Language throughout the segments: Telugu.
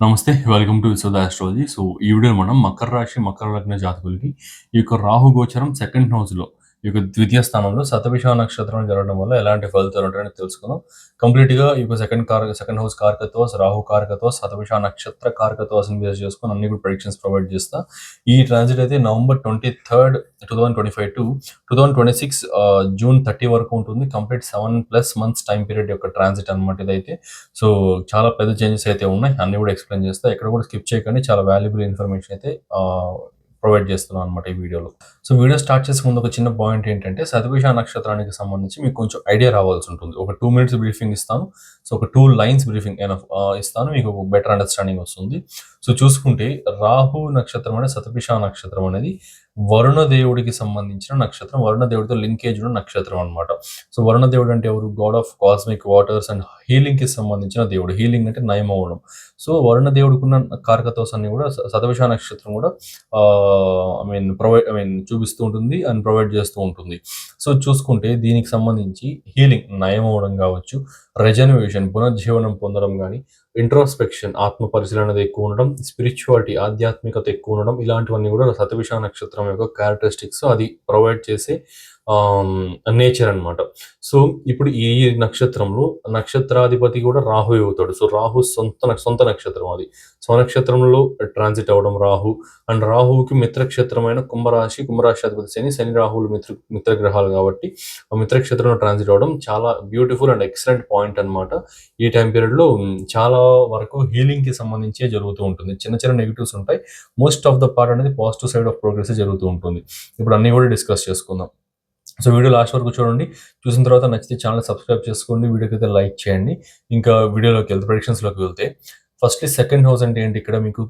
నమస్తే welcome to Vishwada astrology so ఈ వీడియో మనం మకర రాశి మకర లగ్న జాతకులకి ఈ యొక్క రాహు గోచరం సెకండ్ హౌస్లో యొక్క ద్వితీయ స్థానంలో శతభిష నక్షత్రం జరగడం వల్ల ఎలాంటి ఫలితాలు ఉంటాయని తెలుసుకుందాం. కంప్లీట్గా ఈ యొక్క సెకండ్ కార్ సెకండ్ హౌస్ కార్కతో రాహు కార్కతో శతభిష నక్షత్ర కార్కతో బేస్ చేసుకొని అన్ని కూడా ప్రొడిక్షన్స్ ప్రొవైడ్ చేస్తా. ఈ ట్రాన్సిట్ అయితే November twenty third two thousand twenty five to two thousand twenty six June thirty వరకు ఉంటుంది. Complete seven plus months time period యొక్క ట్రాన్సిట్ అనమాట ఇదైతే. సో చాలా పెద్ద చేంజెస్ అయితే ఉన్నాయి. అన్ని కూడా ఎక్స్ప్లెయిన్ చేస్తా. ఎక్కడ కూడా స్కిప్ చేయకండి. చాలా వాల్యుబుల్ ఇన్ఫర్మేషన్ అయితే ప్రొవైడ్ చేస్తున్నాను అనమాట ఈ వీడియోలో. సో వీడియో స్టార్ట్ చేసే ముందు ఒక చిన్న పాయింట్ ఏంటంటే సతభిష నక్షత్రానికి సంబంధించి మీకు కొంచెం ఐడియా రావాల్సి ఉంటుంది. ఒక టూ మినిట్స్ బ్రీఫింగ్ ఇస్తాను. సో ఒక టూ లైన్స్ బ్రీఫింగ్ ఇస్తాను. మీకు ఒక బెటర్ అండర్స్టాండింగ్ వస్తుంది. సో చూసుకుంటే రాహు నక్షత్రం అనేది సతభిష నక్షత్రం అనేది వరుణ దేవుడికి సంబంధించిన నక్షత్రం. వరుణ దేవుడితో లింకేజ్ ఉన్న నక్షత్రం అనమాట సో వరుణ దేవుడు అంటే ఎవరు? God of cosmic waters and హీలింగ్కి సంబంధించిన దేవుడు. హీలింగ్ అంటే నయం అవ్వడం సో వరుణ దేవుడికున్న అన్ని కూడా సతవిష నక్షత్రం కూడా I mean provide I mean చూపిస్తూ ఉంటుంది అండ్ ప్రొవైడ్ చేస్తూ ఉంటుంది. సో చూసుకుంటే దీనికి సంబంధించి హీలింగ్ నయం అవ్వడం కావచ్చు రెజనవేషన్ పునర్జీవనం పొందడం కానీ ఇంట్రాస్పెక్షన్ ఆత్మ పరిశీలన అనేది ఎక్కువ ఉండడం స్పిరిచువాలిటీ ఆధ్యాత్మికత ఎక్కువ ఉండడం ఇలాంటివన్నీ కూడా సతవిష నక్షత్రం యొక్క క్యారెక్టరిస్టిక్స్ అది ప్రొవైడ్ చేసే నేచర్ అనమాట సో ఇప్పుడు ఈ నక్షత్రంలో నక్షత్రాధిపతి కూడా రాహు అవుతాడు? సో రాహు సొంత సొంత నక్షత్రం అది. స్వనక్షత్రంలో ట్రాన్సిట్ అవ్వడం రాహు. అండ్ రాహువుకి మిత్రక్షేత్రమైన కుంభరాశి కుంభరాశి అధిపతి శని శని రాహువులు మిత్ర మిత్రగ్రహాలు కాబట్టి ఆ మిత్రక్షేత్రంలో ట్రాన్సిట్ అవ్వడం చాలా బ్యూటిఫుల్ అండ్ ఎక్సలెంట్ పాయింట్ అనమాట ఈ టైం పీరియడ్లో చాలా వరకు హీలింగ్కి జరుగుతూ ఉంటుంది. చిన్న చిన్న నెగిటివ్స్ ఉంటాయి. మోస్ట్ ఆఫ్ ద పార్ట్ అనేది పాజిటివ్ సైడ్ ఆఫ్ ప్రోగ్రెస్ జరుగుతూ ఉంటుంది. ఇప్పుడు అన్ని కూడా డిస్కస్ చేసుకుందాం. సో వీడియో లాస్ట్ వరకు చూడండి. చూసిన తర్వాత నచ్చితే ఛానల్ సబ్స్క్రైబ్ చేసుకోండి. వీడియోకి అయితే లైక్ చేయండి. ఇంకా వీడియోలోకి వెళ్తే ప్రొడిక్షన్స్లోకి వెళ్తే ఫస్ట్లీ సెకండ్ హౌస్ అంటే ఏంటి? ఇక్కడ మీకు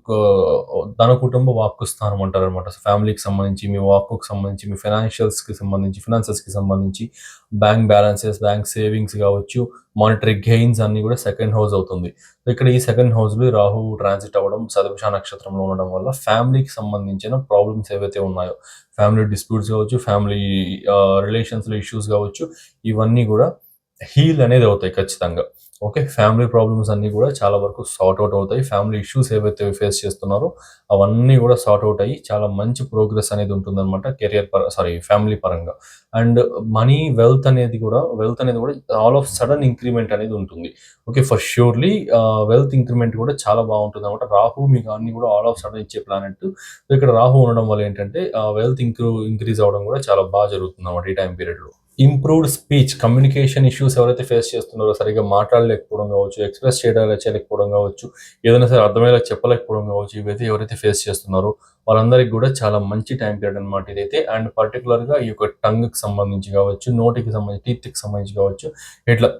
ధన కుటుంబ వాక్కు స్థానం అంటారు అనమాట ఫ్యామిలీకి సంబంధించి మీ వాక్కుకి సంబంధించి మీ ఫైనాన్షియల్స్కి సంబంధించి ఫినాన్సెస్కి సంబంధించి బ్యాంక్ బ్యాలెన్సెస్ బ్యాంక్ సేవింగ్స్ కావచ్చు మానిటరీ గెయిన్స్ అన్ని కూడా సెకండ్ హౌస్ అవుతుంది. ఇక్కడ ఈ సెకండ్ హౌస్లో రాహు ట్రాన్సిట్ అవ్వడం సదవిష నక్షత్రంలో ఉండడం వల్ల ఫ్యామిలీకి సంబంధించిన ప్రాబ్లమ్స్ ఏవైతే ఉన్నాయో ఫ్యామిలీ డిస్ప్యూట్స్ కావచ్చు ఫ్యామిలీ రిలేషన్స్లో ఇష్యూస్ కావచ్చు ఇవన్నీ కూడా హీల్ అనేది అవుతాయి ఖచ్చితంగా. ఓకే ఫ్యామిలీ ప్రాబ్లమ్స్ అన్నీ కూడా చాలా వరకు సార్ట్ అవుట్ అవుతాయి. ఫ్యామిలీ ఇష్యూస్ ఏవైతే ఫేస్ చేస్తున్నారో అవన్నీ కూడా సార్ట్ అవుట్ అయ్యి చాలా మంచి ప్రోగ్రెస్ అనేది ఉంటుందన్నమాట కెరియర్ పర సారీ ఫ్యామిలీ పరంగా. అండ్ మనీ వెల్త్ అనేది కూడా వెల్త్ అనేది కూడా ఆల్ ఆఫ్ సడన్ ఇంక్రిమెంట్ అనేది ఉంటుంది. Okay for surely wealth increment కూడా చాలా బాగుంటుంది అనమాట రాహు మీకు అన్ని కూడా ఆల్ ఆఫ్ సడన్ ఇచ్చే ప్లానెట్ ఇక్కడ రాహు ఉండడం వల్ల ఏంటంటే వెల్త్ ఇంక్రూ ఇంక్రీజ్ అవడం కూడా చాలా బాగా జరుగుతుంది అనమాట ఈ టైం పీరియడ్లో. ఇంప్రూవ్డ్ స్పీచ్ కమ్యూనికేషన్ ఇష్యూస్ ఎవరైతే ఫేస్ చేస్తున్నారో సరిగ్గా మాట్లాడలేకపోవడం కావచ్చు ఎక్స్ప్రెస్ చేయడానికి చేయలేకపోవడం కావచ్చు ఏదైనా సరే అర్థమయ్యేలా చెప్పలేకపోవడం కావచ్చు ఇవైతే ఎవరైతే ఫేస్ చేస్తున్నారో వాళ్ళందరికీ కూడా చాలా మంచి టైం పీరియడ్ అనమాట ఇదైతే. అండ్ పర్టికులర్గా ఈ యొక్క టంగ్కి సంబంధించి కావచ్చు నోటికి సంబంధించి టీత్కి సంబంధించి కావచ్చు ఇట్లా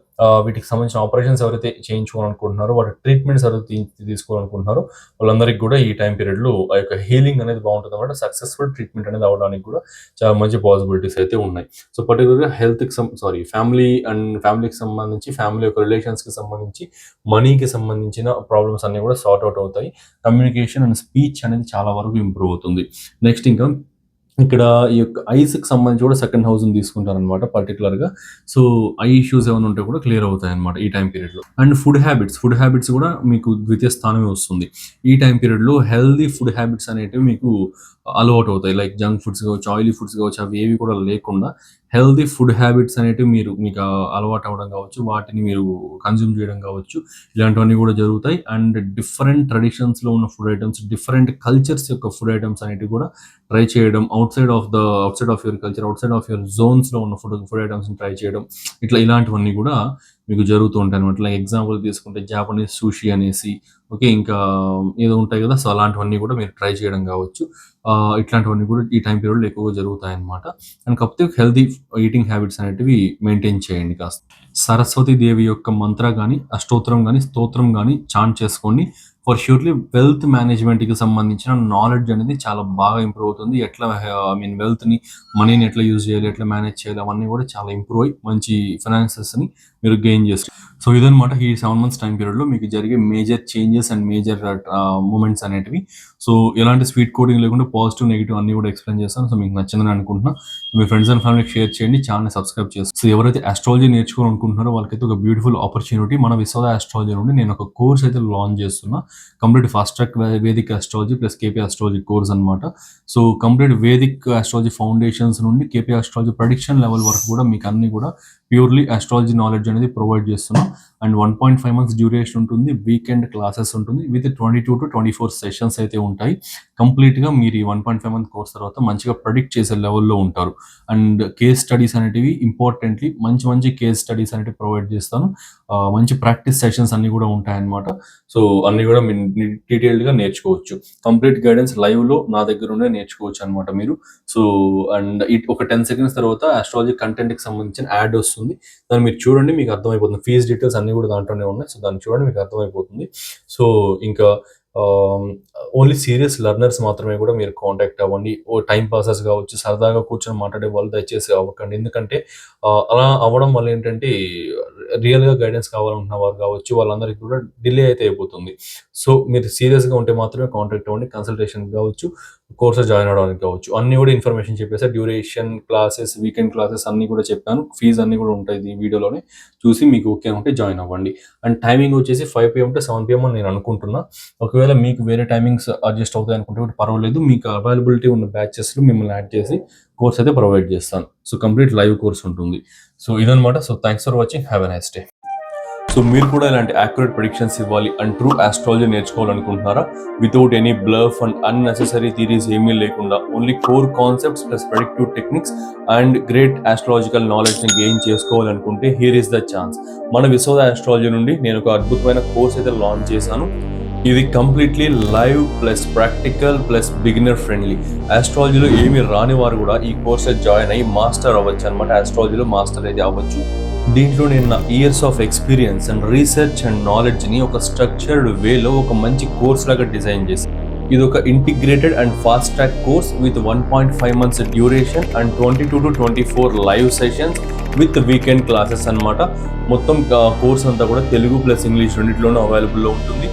వీటికి సంబంధించిన ఆపరేషన్స్ ఎవరైతే చేయించుకోవాలనుకుంటున్నారో వాటి ట్రీట్మెంట్స్ ఎవరైతే తీసుకోవాలనుకుంటున్నారో వాళ్ళందరికీ కూడా ఈ టైం పీరియడ్లో ఆ యొక్క హీలింగ్ అనేది బాగుంటుంది అనమాట సక్సెస్ఫుల్ ట్రీట్మెంట్ అనేది అవడానికి కూడా చాలా మంచి పాసిబిలిటీస్ అయితే ఉన్నాయి. సో పర్టికులర్గా హెల్త్కి సారీ ఫ్యామిలీ అండ్ ఫ్యామిలీకి సంబంధించి ఫ్యామిలీ యొక్క రిలేషన్స్కి సంబంధించి మనీకి సంబంధించిన ప్రాబ్లమ్స్ అన్ని కూడా సార్ట్ అవుట్ అవుతాయి. కమ్యూనికేషన్ అండ్ స్పీచ్ అనేది చాలా వరకు ఇంప్రూవ్ అవుతుంది. నెక్స్ట్ ఇంకా ఇక్కడ ఈ యొక్క ఐస్కి సంబంధించి కూడా సెకండ్ హౌస్ తీసుకుంటారు అనమాట గా. సో ఐ ఇష్యూస్ ఏమైనా ఉంటే కూడా క్లియర్ అవుతాయి అనమాట ఈ టైం పీరియడ్లో and food habits food habits కూడా మీకు ద్వితీయ స్థానమే వస్తుంది. ఈ టైం పీరియడ్లో హెల్దీ ఫుడ్ హ్యాబిట్స్ అనేటివి మీకు అలవాటు అవుతాయి. లైక్ జంక్ ఫుడ్స్ కావచ్చు ఆయిలీ ఫుడ్స్ కావచ్చు అవి ఏవి కూడా లేకుండా హెల్దీ ఫుడ్ హ్యాబిట్స్ అనేవి మీరు మీకు అలవాటు అవ్వడం కావచ్చు వాటిని మీరు కన్జ్యూమ్ చేయడం కావచ్చు ఇలాంటివన్నీ కూడా జరుగుతాయి. అండ్ డిఫరెంట్ ట్రెడిషన్స్లో ఉన్న ఫుడ్ ఐటమ్స్ డిఫరెంట్ కల్చర్స్ యొక్క ఫుడ్ ఐటమ్స్ అనేటివి కూడా ట్రై చేయడం outside of the outside of your culture outside of your జోన్స్లో ఉన్న ఫుడ్ ఫుడ్ ఐటమ్స్ని ట్రై చేయడం ఇట్లా ఇలాంటివన్నీ కూడా మీకు జరుగుతూ ఉంటాయి అనమాట లైక్ ఎగ్జాంపుల్ తీసుకుంటే జాపనీస్ సూషి అనేసి ఓకే ఇంకా ఏదో ఉంటాయి కదా సో అలాంటివన్నీ కూడా మీరు ట్రై చేయడం కావచ్చు. ఇట్లాంటివన్నీ కూడా ఈ టైం పీరియడ్లో ఎక్కువగా జరుగుతాయి అనమాట అండ్ కాకపోతే హెల్తీ ఈటింగ్ హ్యాబిట్స్ అనేటివి మెయింటైన్ చేయండి కాస్త. సరస్వతి దేవి యొక్క మంత్ర కానీ అష్టోత్తరం కానీ స్తోత్రం కానీ చాంట్ చేసుకోండి ఫర్ ష్యూర్లీ వెల్త్ మేనేజ్మెంట్కి సంబంధించిన నాలెడ్జ్ అనేది చాలా బాగా ఇంప్రూవ్ అవుతుంది. ఎట్లా ఐ మీన్ వెల్త్ని మనీని ఎట్లా యూజ్ చేయాలి ఎట్లా మేనేజ్ చేయాలి అవన్నీ కూడా చాలా ఇంప్రూవ్ అయ్యి మంచి ఫైనాన్సెస్ని మీరు గెయిన్ చేస్తారు. సో ఇదనమాట ఈ సెవెన్ మంత్స్ టైం పీరియడ్లో మీకు జరిగే major changes and major movements అనేటివి. సో ఎలాంటి స్వీట్ కోడింగ్ లేకుండా పాజిటివ్ నెగిటివ్ అన్ని కూడా ఎక్స్ప్లెయిన్ చేస్తాను. సో మీకు నచ్చిందని అనుకుంటున్నా. మీ ఫ్రెండ్స్ అండ్ ఫ్యామిలీకి షేర్ చేయండి. ఛానల్ సబ్స్క్రైబ్ చేస్తాను సో ఎవరైతే ఆస్ట్రాలజీ నేర్చుకోవాలనుకుంటున్నారో వాళ్ళకైతే ఒక బ్యూటిఫుల్ ఆపర్చునిటీ మన విశ్వ ఆస్ట్రాలజీ నుండి నేను ఒక కోర్స్ అయితే లాంచ్ చేస్తున్నా. Complete fast track Vedic astrology plus KP astrology course అనమాట so complete Vedic astrology foundations నుండి కేపీ అస్ట్రాలజీ ప్రొడిక్షన్ లెవెల్ వరకు కూడా మీకు అన్ని కూడా ప్యూర్లీ అస్ట్రాలజీ నాలెడ్జ్ అనేది ప్రొవైడ్ చేస్తున్నాం. And one point five months duration ఉంటుంది వీకెండ్ క్లాసెస్ ఉంటుంది. With twenty two to twenty four sessions అయితే ఉంటాయి. కంప్లీట్గా మీరు ఈ one point five month course తర్వాత మంచిగా ప్రొడిక్ట్ చేసే లెవెల్లో ఉంటారు. అండ్ కేస్ స్టడీస్ అనేటివి ఇంపార్టెంట్లీ మంచి మంచి కేస్ స్టడీస్ అనేవి ప్రొవైడ్ చేస్తాను. మంచి ప్రాక్టీస్ సెషన్స్ అన్ని కూడా ఉంటాయన్నమాట. సో అన్ని కూడా మీరు డీటెయిల్డ్గా నేర్చుకోవచ్చు. కంప్లీట్ గైడెన్స్ లైవ్లో నా దగ్గర ఉండే నేర్చుకోవచ్చు అనమాట మీరు. సో అండ్ ఇట్ ఒక టెన్ సెకండ్స్ తర్వాత ఆస్ట్రాలజీ కంటెంట్కి సంబంధించిన యాడ్ వస్తుంది. దాన్ని మీరు చూడండి మీకు అర్థమైపోతుంది. ఫీజ్ డీటెయిల్స్ అన్ని కూడా దాంట్లోనే ఉన్నాయి. సో దాన్ని చూడండి మీకు అర్థమైపోతుంది. సో ఇంకా ఓన్లీ సీరియస్ లర్నర్స్ మాత్రమే కూడా మీరు కాంటాక్ట్ అవ్వండి. ఓ టైం పాసెస్ కావచ్చు సరదాగా కూర్చొని మాట్లాడే వాళ్ళు దయచేసి అవ్వకండి. ఎందుకంటే అలా అవ్వడం వల్ల ఏంటంటే రియల్గా గైడెన్స్ కావాలనుకున్న వారు కావచ్చు వాళ్ళందరికీ కూడా డిలే అయితే అయిపోతుంది. సో మీరు సీరియస్గా ఉంటే మాత్రమే కాంటాక్ట్ అవ్వండి. కన్సల్టేషన్ కావచ్చు కోర్సెస్ జాయిన్ అవడానికి కావచ్చు. అన్ని కూడా ఇన్ఫర్మేషన్ చెప్పేసి. డ్యూరేషన్ క్లాసెస్ వీకెండ్ క్లాసెస్ అన్ని కూడా చెప్పాను. ఫీజు అన్ని కూడా ఉంటాయి ఈ వీడియోలోనే. చూసి మీకు ఓకే ఉంటే జాయిన్ అవ్వండి. అండ్ టైమింగ్ వచ్చేసి five PM to seven PM అని నేను అనుకుంటున్నా. ఒకవేళ మీకు వేరే టైమింగ్స్ అడ్జస్ట్ అవుతాయి అనుకుంటే కూడా పర్వాలేదు. మీకు అవైలబిలిటీ ఉన్న బ్యాచెస్లో మిమ్మల్ని యాడ్ చేసి కోర్స్ అయితే ప్రొవైడ్ చేస్తాను. సో కంప్లీట్ లైవ్ కోర్స్ ఉంటుంది. సో ఇదనమాట so thanks for watching have a nice day so మీరు కూడా ఇలాంటి యాక్యురేట్ ప్రిడిక్షన్స్ ఇవ్వాలి and true astrology నేర్చుకోవాలనుకుంటున్నారా? Without any bluff and unnecessary theories ఏమీ లేకుండా only core concepts plus predictive techniques and great astrological నాలెడ్జ్ని గెయిన్ చేసుకోవాలనుకుంటే హియర్ ఇస్ ద ఛాన్స్ మన విశ్వద ఆస్ట్రాలజీ నుండి నేను ఒక అద్భుతమైన కోర్స్ అయితే లాంచ్ చేశాను. ఇది completely live plus practical plus beginner friendly ఆస్ట్రాలజీలో ఏమి రాని వారు కూడా ఈ కోర్స్ జాయిన్ అయ్యి మాస్టర్ అవ్వచ్చు అనమాట ఆస్ట్రాలజీలో మాస్టర్ అయితే అవ్వచ్చు. దీంట్లో నేను నా years of experience and research and నాలెడ్జ్ని ఒక స్ట్రక్చర్డ్ వేలో ఒక మంచి కోర్స్ లాగా డిజైన్ చేసి ఇది ఒక integrated and fast track course with one point five months duration and twenty two to twenty four live sessions with weekend classes అన్నమాట. మొత్తం కోర్స్ అంతా కూడా తెలుగు ప్లస్ ఇంగ్లీష్ రెండింటిలోనూ అవైలబుల్లో ఉంటుంది.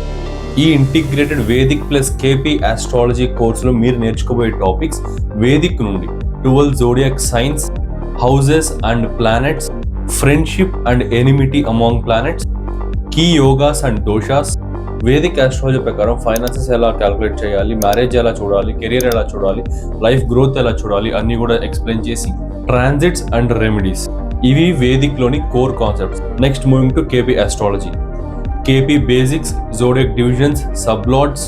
ఈ integrated vedic plus KP astrology కోర్సులో మీరు నేర్చుకోబోయే టాపిక్స్ వేదిక్ నుండి twelve zodiac signs houses and planets friendship and enmity among planets key yogas and doshas vedic astrology ప్రకారం ఫైనాన్సెస్ ఎలా క్యాలిక్యులేట్ చేయాలి మ్యారేజ్ ఎలా చూడాలి కెరీర్ ఎలా చూడాలి లైఫ్ గ్రోత్ ఎలా చూడాలి అన్ని కూడా ఎక్స్ప్లెయిన్ చేసి ట్రాన్సిట్స్ అండ్ రెమెడీస్ ఇవి వేదిక్లోని core concepts next moving to KP astrology KP basics zodiac divisions sublords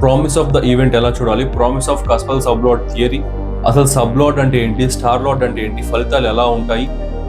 promise of the event ఎలా చూడాలి promise of cuspal sublord theory అసలు సబ్లాట్ అంటే ఏంటి స్టార్ లాట్ అంటే ఏంటి ఫలితాలు ఎలా ఉంటాయి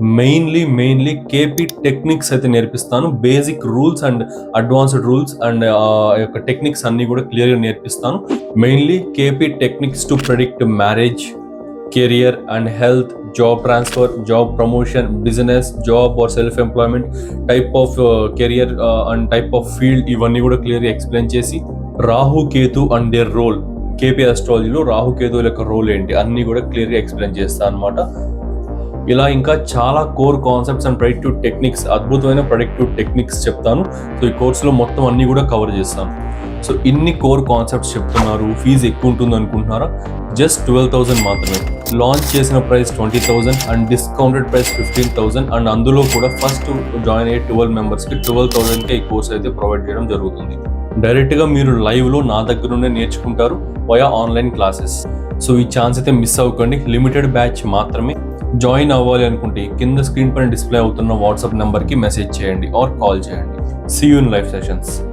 మెయిన్లీ మెయిన్లీ కేపీ టెక్నిక్స్ అయితే నేర్పిస్తాను. Basic rules and advanced rules and యొక్క టెక్నిక్స్ అన్నీ కూడా క్లియర్గా నేర్పిస్తాను. Mainly KP techniques to predict marriage career and health job transfer job promotion business job or self employment type of career and type of field ఇవన్నీ కూడా క్లియర్గా ఎక్స్ప్లెయిన్ చేసి Rahu Ketu and their role KP అస్ట్రాలజీలో రాహుకేతువుల యొక్క రోల్ ఏంటి అన్నీ కూడా క్లియర్గా ఎక్స్ప్లెయిన్ చేస్తాను అనమాట ఇలా ఇంకా చాలా core concepts and productive techniques అద్భుతమైన ప్రొడక్టివ్ టెక్నిక్స్ చెప్తాను. సో ఈ కోర్సులో మొత్తం అన్ని కూడా కవర్ చేస్తాను. సో ఇన్ని కోర్ కాన్సెప్ట్స్ చెప్తున్నారు. ఫీజు ఎక్కువ ఉంటుంది అనుకుంటున్నారా? జస్ట్ ట్వెల్వ్ థౌసండ్ మాత్రమే. లాంచ్ చేసిన price twenty thousand and discounted price fifteen thousand and అందులో కూడా ఫస్ట్ జాయిన్ అయ్యే ట్వెల్వ్ మెంబర్స్కి ట్వెల్వ్ థౌసండ్కే ఈ కోర్స్ అయితే ప్రొవైడ్ చేయడం జరుగుతుంది. డైరెక్ట్గా మీరు లైవ్లో నా దగ్గర నుండే నేర్చుకుంటారు వయా ఆన్లైన్ క్లాసెస్ సో ఈ ఛాన్స్ అయితే మిస్ అవ్వకండి. లిమిటెడ్ బ్యాచ్ మాత్రమే. జాయిన్ అవ్వాలి అనుకుంటే కింద స్క్రీన్ పైన డిస్ప్లే అవుతున్న వాట్సాప్ నెంబర్కి మెసేజ్ చేయండి ఆర్ కాల్ చేయండి. See you in sessions